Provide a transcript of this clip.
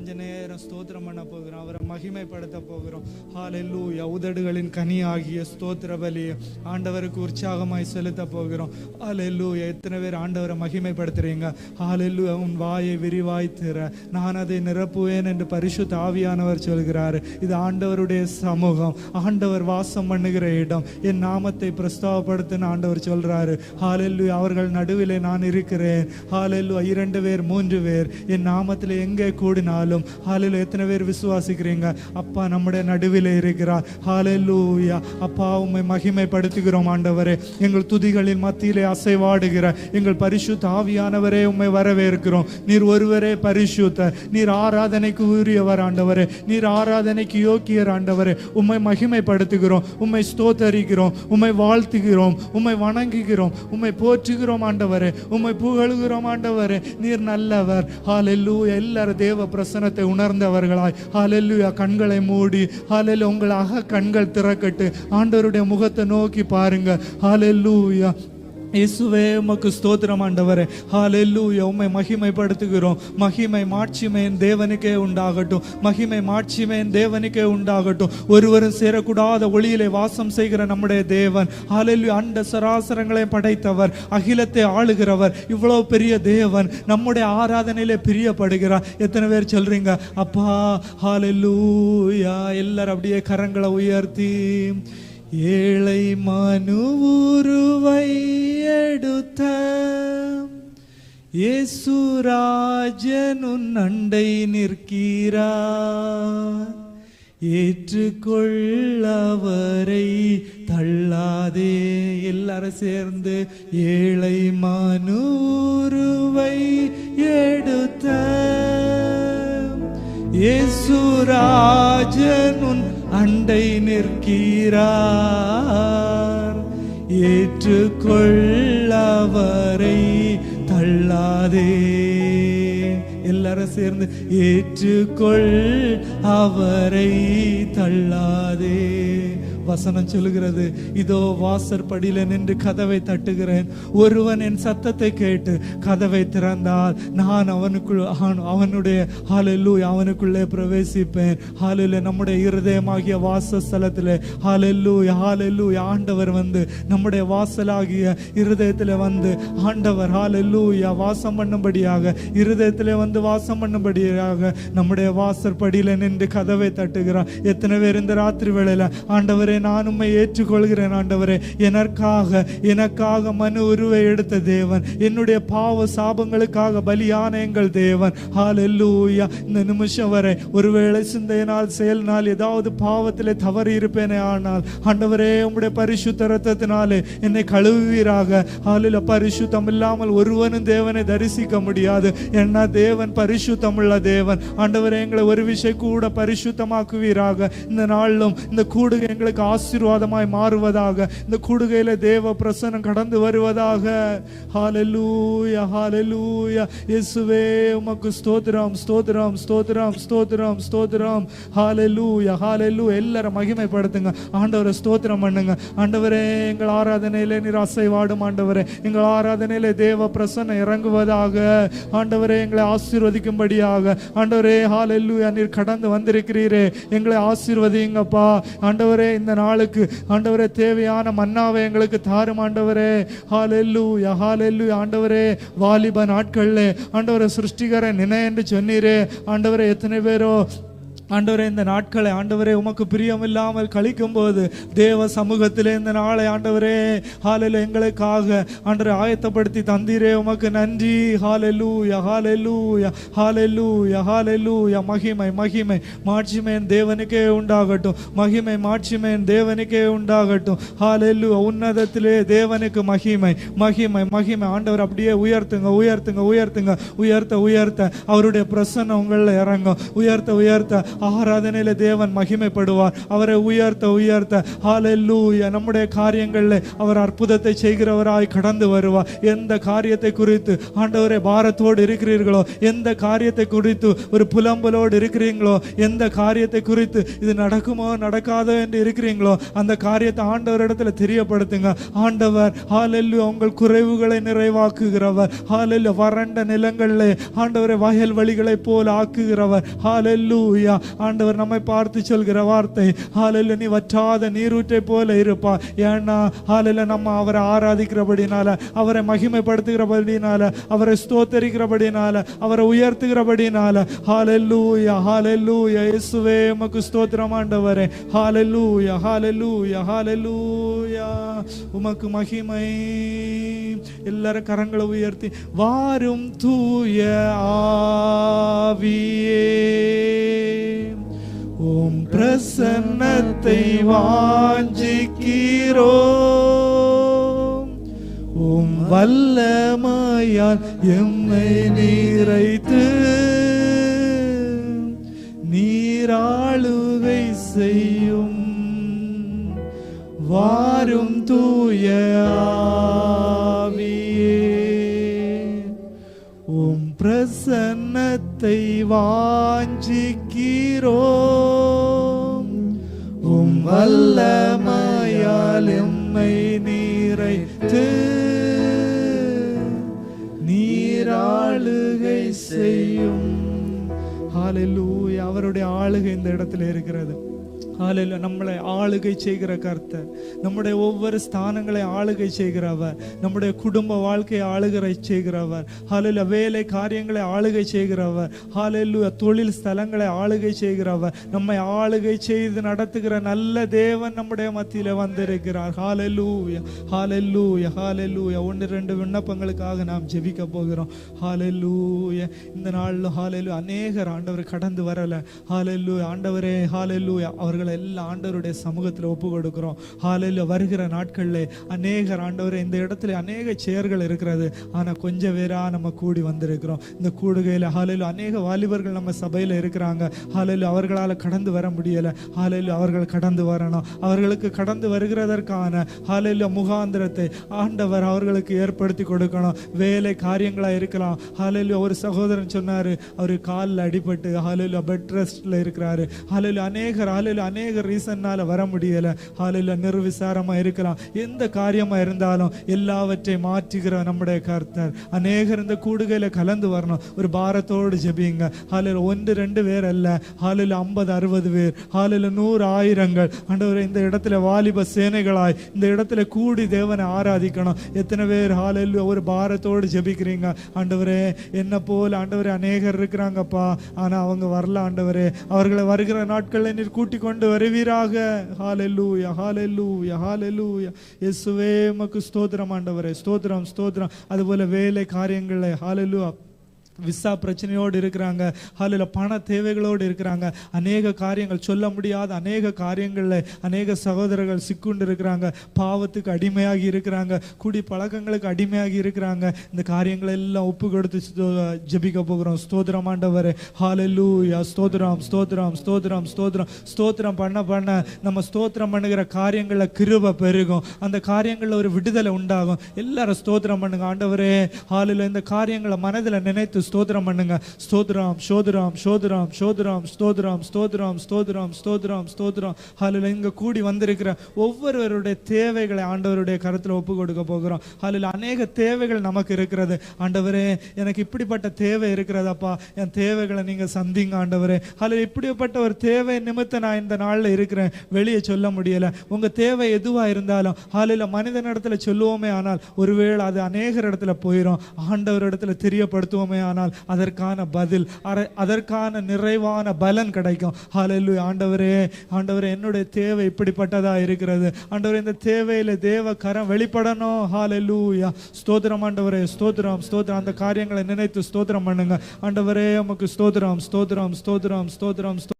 கொஞ்ச நேரம் ஸ்தோத்திரம் பண்ண போகிறோம் அவரை மகிமைப்படுத்த போகிறோம். ஹalleluya உதடுகளின் கனி ஆகிய ஸ்தோத்திர பலியை ஆண்டவருக்கு உற்சாகமாய் செலுத்த போகிறோம். ஹalleluya எத்தனை பேர் ஆண்டவரை மகிமைப்படுத்துறீங்க? ஹalleluya உன் வாயை விரிவாய் திற. நான் அதை நிரப்புவேன் என்று பரிசு ஆவியானவர் சொல்கிறார். இது ஆண்டவருடைய சமூகம். ஆண்டவர் வாசம் பண்ணுகிற இடம். என் நாமத்தை பிரஸ்தாவப்படுத்துன்னு ஆண்டவர் சொல்றாரு. ஹாலெல்லு அவர்கள் நடுவிலே நான் இருக்கிறேன். ஹalleluya இரண்டு பேர் மூன்று பேர். என் நாமத்தில் எங்கே கூடினாலும் ஹalleluya எத்தனை பேர் விசுவாசிக்கிறீங்க? அப்பா நம்முடைய நடுவில் இருக்கிறார். ஹalleluya. அப்பா உம்மை மகிமைப்படுத்துகிறோம் ஆண்டவரே. எங்கள் துதிகளின் மத்தியிலே அசைவாடுகிற எங்கள் பரிசுத்த ஆவியானவரே உண்மை வரவேற்கிறோம். நீர் ஒருவரே பரிசுத்த. நீர் ஆராதனைக்கு உரியவர் ஆண்டவரே. நீர் ஆராதனைக்கு யோக்கியர் ஆண்டவரே. உம்மை மகிமைப்படுத்துகிறோம். உம்மை ஸ்தோத்தரிக்கிறோம். உம்மை வாழ்த்துகிறோம். உம்மை வணங்குகிறோம். உம்மை போற்றுகிறோம் ஆண்டவரே. உம்மை புகழுகிறோம் ஆண்டவரே. நீர் நல்லவர். ஹாலெல்லூ எல்லாரும் தேவ வசனத்தை உணர்ந்தவர்களாய். அலல்லுயா கண்களை மூடி. அலல் உங்கள் அக கண்கள் திறக்கட்டு. ஆண்டவருடைய முகத்தை நோக்கி பாருங்க. அலல்லூயா இயேசுவே உமக்கு ஸ்தோத்திரம் ஆண்டவரே. ஹalleluya உம்மை மகிமைப்படுத்துகிறோம். மகிமை மாட்சிமையின் தேவனுக்கே உண்டாகட்டும். மகிமை மாட்சிமையின் தேவனுக்கே உண்டாகட்டும். ஒருவரும் சேரக்கூடாத ஒளியிலே வாசம் செய்கிற நம்முடைய தேவன். ஹாலெல்லு அண்ட சராசரங்களை படைத்தவர். அகிலத்தை ஆளுகிறவர். இவ்வளோ பெரிய தேவன். நம்முடைய ஆராதனையிலே பிரியப்படுகிறார். எத்தனை பேர் சொல்றீங்க? அப்பா ஹalleluya எல்லாரும் அப்படியே கரங்களை உயர்த்தி. ஏழை மனுவுருவை எடுத்த இயேசுராஜனுன் அண்டை நிற்கிறார். ஏற்றுக்கொள்ளவரை தள்ளாதே. எல்லாரும் சேர்ந்து ஏழை மனுருவை எடுத்த இயேசுராஜனுன் அண்டை நிற்கிறார். ஏற்றுக்கொள்ளவரை தள்ளாதே. எல்லாரும் சேர்ந்து ஏற்றுக்கொள் அவரை தள்ளாதே. வசனம் சொல்லுகிறது இதோ வாசற்படியில நின்று கதவை தட்டுகிறேன். ஒருவன் என் சத்தத்தை கேட்டு கதவை திறந்தால் நான் அவனுக்குள் அவனுடைய ஹalleluya அவனுக்குள்ளே பிரவேசிப்பேன். ஹாலில் நம்முடைய இருதயமாகிய வாசஸ்தலத்தில் ஹalleluya ஹalleluya ஆண்டவர் வந்து நம்முடைய வாசலாகிய இருதயத்தில் வந்து ஆண்டவர் ஹalleluya வாசம் பண்ணும்படியாக இருதயத்தில் வந்து வாசம் பண்ணும்படியாக நம்முடைய வாசற்படியில் நின்று கதவை தட்டுகிறான் எத்தனை பேர் இந்த ராத்திரி வேளையில் ஆண்டவர் நான் உண்மை ஏற்றுக்கொள்கிறேன் ஆண்டவரே. எனக்காக எனக்காக மனு உருவை எடுத்த தேவன். என்னுடைய பாவ சாபங்களுக்காக பலியான எங்கள் தேவன். ஹalleluya இந்த நிமிஷம் வரை ஒருவேளை சிந்தையினால் செயல்னால் ஏதாவது பாவத்திலே தவறி இருப்பேனே ஆனால் ஆண்டவரே உம்முடைய பரிசுத்த ரத்தத்தினாலே என்னை கழுவுவீராக. ஹாலில் பரிசுத்தம் இல்லாமல் ஒருவனும் தேவனை தரிசிக்க முடியாது. என்ன தேவன்? பரிசுத்தமுள்ள தேவன். ஆண்டவரே எங்களை ஒரு விஷயம் கூட பரிசுத்தமாக்குவீராக. இந்த நாளிலும் இந்த கூடு எங்களுக்கு ஆசீர்வாதமாய் மாறுவதாக. இந்த கூடுகையில தேவ பிரசனம் கடந்து வருவதாக. ஹாலலூயா ஹாலலூயா இயேசுவே உமக்கு ஸ்தோத்திரம் ஸ்தோத்திரம் ஸ்தோத்திரம் ஸ்தோத்திரம் ஸ்தோத்திரம். ஹாலலூயா ஹalleluya எல்லாரும் மகிமைப்படுத்துங்க. ஆண்டவரை ஸ்தோத்திரம் பண்ணுங்க. ஆண்டவரே எங்கள் ஆராதனையிலே நீர் அசைவாடும் ஆண்டவரே. எங்கள் ஆராதனையிலே தேவ பிரசன்னம் இறங்குவதாக. ஆண்டவரே எங்களை ஆசீர்வதிக்கும்படியாக. ஆண்டவரே ஹalleluya நீர் கடந்து வந்திருக்கிறீரே. எங்களை ஆசீர்வதிங்கப்பா ஆண்டவரே இந்த நாளுக்கு ஆண்டவரே தேவையான மன்னாவை எங்களுக்கு தாரும் ஆண்டவரே. ஹாலெல்லு ஹாலெல்லு ஆண்டவரே வாலிப நாட்களில் ஆண்டவரை சிருஷ்டிகர நினை என்று சொன்னீரே. ஆண்டவரை எத்தனை பேரோ ஆண்டவரே இந்த நாட்களை ஆண்டவரே உமக்கு பிரியமில்லாமல் கழிக்கும் போது தேவ சமூகத்திலே இந்த நாளை ஆண்டவரே ஹாலில் எங்களுக்காக ஆண்டவரை ஆயத்தப்படுத்தி தந்தீரே உமக்கு நன்றி. ஹாலெல்லு ஹாலெல்லு ஹாலெல்லு ஹாலெல்லு மகிமை மகிமை மாட்சிமையன் தேவனுக்கே உண்டாகட்டும். மகிமை மாட்சிமையன் தேவனுக்கே உண்டாகட்டும். ஹாலெல்லு உன்னதத்திலே தேவனுக்கு மகிமை மகிமை மகிமை. ஆண்டவர் அப்படியே உயர்த்துங்க உயர்த்துங்க உயர்த்துங்க. உயர்த்த உயர்த்த. அவருடைய பிரசன்னம் உங்களில் இறங்கும். உயர்த்த உயர்த்த. ஆராதனையில தேவன் மகிமைப்படுவார். அவரை உயர்த்த உயர்த்த. ஹாலெல்லூயா நம்முடைய காரியங்களில் அவர் அற்புதத்தை செய்கிறவராய் கடந்து வருவார். எந்த காரியத்தை குறித்து ஆண்டவரே பாரத்தோடு இருக்கிறீர்களோ எந்த காரியத்தை குறித்து ஒரு புலம்பலோடு இருக்கிறீங்களோ எந்த காரியத்தை குறித்து இது நடக்குமோ நடக்காதோ என்று இருக்கிறீங்களோ அந்த காரியத்தை ஆண்டவரிடத்துல தெரியப்படுத்துங்க. ஆண்டவர் ஹாலெல்லு உங்கள் குறைவுகளை நிறைவாக்குகிறவர். ஹாலெல்லு வறண்ட நிலங்களில் ஆண்டவரை வயல் வழிகளை போல ஆக்குகிறவர். ஹாலெல்லூயா ஆண்டவர் நம்மை பார்த்து சொல்கிற வார்த்தை ஆலையில் நீ வற்றாத நீரூற்றை போல இருப்பா. ஏன்னா ஆலையில் நம்ம அவரை ஆராதிக்கிறபடினால அவரை மகிமைப்படுத்துகிறபடினால அவரை ஸ்தோத்தரிக்கிறபடினால அவரை உயர்த்துகிறபடினால. ஹalleluya ஹalleluya இயேசுவே உமக்கு ஸ்தோத்திரம் ஆண்டவரே. ஹalleluya ஹalleluya ஹalleluya உமக்கு மகிமை. எல்லாரும் கரங்களை உயர்த்தி வாரும் தூய ஆவியே. பிரசன்னத்தை வாஞ்சிக்கிறோம். உம் வல்லமையால் எம்மை நீரைத்து நீராளுகை செய்யும் வாரும் தூய உம் பிரசன்னத்தை வாஞ்சிக்கிறோம். வல்லமையால் எம்மை நீரைத்து நீராளுகை செய்யும். அவருடைய ஆளுகை இந்த இடத்துல இருக்கிறது. ஹalleluya நம்மளை ஆளுகை செய்கிற கர்த்தர். நம்முடைய ஒவ்வொரு ஸ்தானங்களை ஆளுகை செய்கிறவர். நம்முடைய குடும்ப வாழ்க்கையை ஆளுகை செய்கிறவர். ஹalleluya வேலை காரியங்களை ஆளுகை செய்கிறவர். ஹalleluya தொழில் ஸ்தலங்களை ஆளுகை செய்கிறவர். நம்மை ஆளுகை செய்து நடத்துகிற நல்ல தேவன் நம்முடைய மத்தியில் வந்திருக்கிறார். ஹாலெல்லூயா ஹாலெல்லூயா ஹாலெல்லூயா ஒன்று ரெண்டு விண்ணப்பங்களுக்காக நாம் ஜெபிக்க போகிறோம். ஹாலெல்லூயா இந்த நாளில் ஹாலெல்லு அநேகர் ஆண்டவர் கடந்து வரலை. ஹாலெல்லூ ஆண்டவரே ஹாலெல்லூயா அவர்களை எல்லாம் ஆண்டவருடைய சமூகத்தில் ஒப்பு கொடுக்கிறோம் ஹாலையில் வருகிற நாட்களில் அநேகர் ஆண்டவர் இந்த இடத்துல அநேக செயர்கள் இருக்கிறது. ஆனால் கொஞ்சம் பேராக நம்ம கூடி வந்திருக்கிறோம். இந்த கூடுகையில் ஹாலையில் அநேக வாலிபர்கள் நம்ம சபையில் இருக்கிறாங்க. ஹாலையில் அவர்களால கடந்து வர முடியல. ஹாலையில் அவர்கள் கடந்து வரணும். அவர்களுக்கு கடந்து வருகிறதற்கான ஹாலையில் முகாந்திரத்தை ஆண்டவர் அவர்களுக்கு ஏற்படுத்தி கொடுக்கணும். வேலை காரியங்களாக இருக்கலாம். ஹாலையில் ஒரு சகோதரன் சொன்னார் அவர் காலில் அடிபட்டு ஹாலையில் பெட் ரெஸ்டில் இருக்கிறாரு. ஹாலையில் அநேகர் ஹாலையில் அநேக ரீசன்னால வர முடியல. ஹalleluya நிர்விசாரமாக இருக்கலாம். எந்த காரியமா இருந்தாலும் எல்லாவற்றையும் மாற்றுகிற நம்முடைய கர்த்தர். அநேகர் இந்த கூடுகையில கலந்து வரணும். ஒரு பாரத்தோடு ஜெபிங்க. ஹalleluya ஒன்று ரெண்டு பேர் அல்ல. ஹalleluya ஐம்பது அறுபது பேர். ஹalleluya நூறு ஆயிரங்கள். ஆண்டவர் இந்த இடத்துல வாலிப சேனைகளாய் இந்த இடத்துல கூடி தேவனை ஆராதிக்கணும். எத்தனை பேர் ஹாலில் ஒரு பாரத்தோடு ஜெபிக்கிறீங்க? ஆண்டவரே என்ன போல ஆண்டவரே அநேகர் இருக்கிறாங்கப்பா. ஆனா அவங்க வரல ஆண்டவரே. அவர்களை வருகிற நாட்களில் நீர் கூட்டிக் கொண்டு வருவீராக. ஹாலெல்லூயா ஹாலெல்லூயா ஹாலெல்லூயா இயேசுவே ஸ்தோத்திரம் ஆண்டவரே ஸ்தோத்திரம் ஸ்தோத்திரம். அதுபோல வேலை காரியங்களை ஹாலெல்லூயா விசா பிரச்சனையோடு இருக்கிறாங்க. அதில் பண தேவைகளோடு இருக்கிறாங்க. அநேக காரியங்கள் சொல்ல முடியாத அநேக காரியங்களில் அநேக சகோதரர்கள் சிக்குண்டு இருக்கிறாங்க. பாவத்துக்கு அடிமையாகி இருக்கிறாங்க. குடி பழக்கங்களுக்கு அடிமையாகி இருக்கிறாங்க. இந்த காரியங்களை எல்லாம் ஒப்பு கொடுத்து ஜபிக்க போகிறோம். ஸ்தோத்திரம் ஆண்டவரே. ஹalleluya ஸ்தோத்திரம் ஸ்தோத்திரம் ஸ்தோத்திரம் ஸ்தோத்திரம். ஸ்தோத்திரம் பண்ண பண்ண நம்ம ஸ்தோத்திரம் பண்ணுகிற காரியங்களில் கிருபை பெருகும். அந்த காரியங்களில் ஒரு விடுதலை உண்டாகும். எல்லாரும் ஸ்தோத்திரம் பண்ணுங்க ஆண்டவரே. ஹாலில் இந்த காரியங்களை மனதில் நினைத்து ஸ்தோத்திரம் பண்ணுங்க. ஸ்தோத்ராம் சோதரம் சோதரம் சோதரம் ஸ்தோத்திரம் ஸ்தோத்திரம் ஸ்தோத்திரம் ஸ்தோத்ராம் ஸ்தோத்ராம் ஹாலில் இங்கே கூடி வந்திருக்கிற ஒவ்வொருவருடைய தேவைகளை ஆண்டவருடைய கருத்தில் ஒப்பு கொடுக்க போகிறோம். ஹாலில் அநேக தேவைகள் நமக்கு இருக்கிறது. ஆண்டவரே எனக்கு இப்படிப்பட்ட தேவை இருக்கிறதப்பா. என் தேவைகளை நீங்கள் சந்திங்க ஆண்டவரே. ஹாலில் இப்படிப்பட்ட ஒரு தேவை நிமித்தம் நான் இந்த நாளில் இருக்கிறேன். வெளியே சொல்ல முடியலை. உங்கள் தேவை எதுவாக இருந்தாலும் ஹாலில் மனிதன் இடத்துல சொல்லுவோமே ஆனால் ஒருவேளை அது அநேகர் இடத்துல போயிடும் ஆண்டவர் இடத்துல தெரியப்படுத்துவோமே ஆனால் அதற்கான பதில் அதற்கான நிறைவான பலன் கிடைக்கும். ஹலல்லு ஆண்டவரே ஆண்டவரே என்னுடைய தேவை இப்படிப்பட்டதா இருக்கிறது. ஆண்டவரே இந்த தேவையில தேவ கரம் வெளிப்படணும். ஹalleluya ஸ்தோத்திரம் ஆண்டவரே ஸ்தோத்திரம் ஸ்தோத்திரம். அந்த காரியங்களை நினைத்து ஸ்தோத்திரம் பண்ணுங்க. ஆண்டவரே உமக்கு ஸ்தோத்திரம் ஸ்தோத்திரம் ஸ்தோத்திரம் ஸ்தோத்திரம்.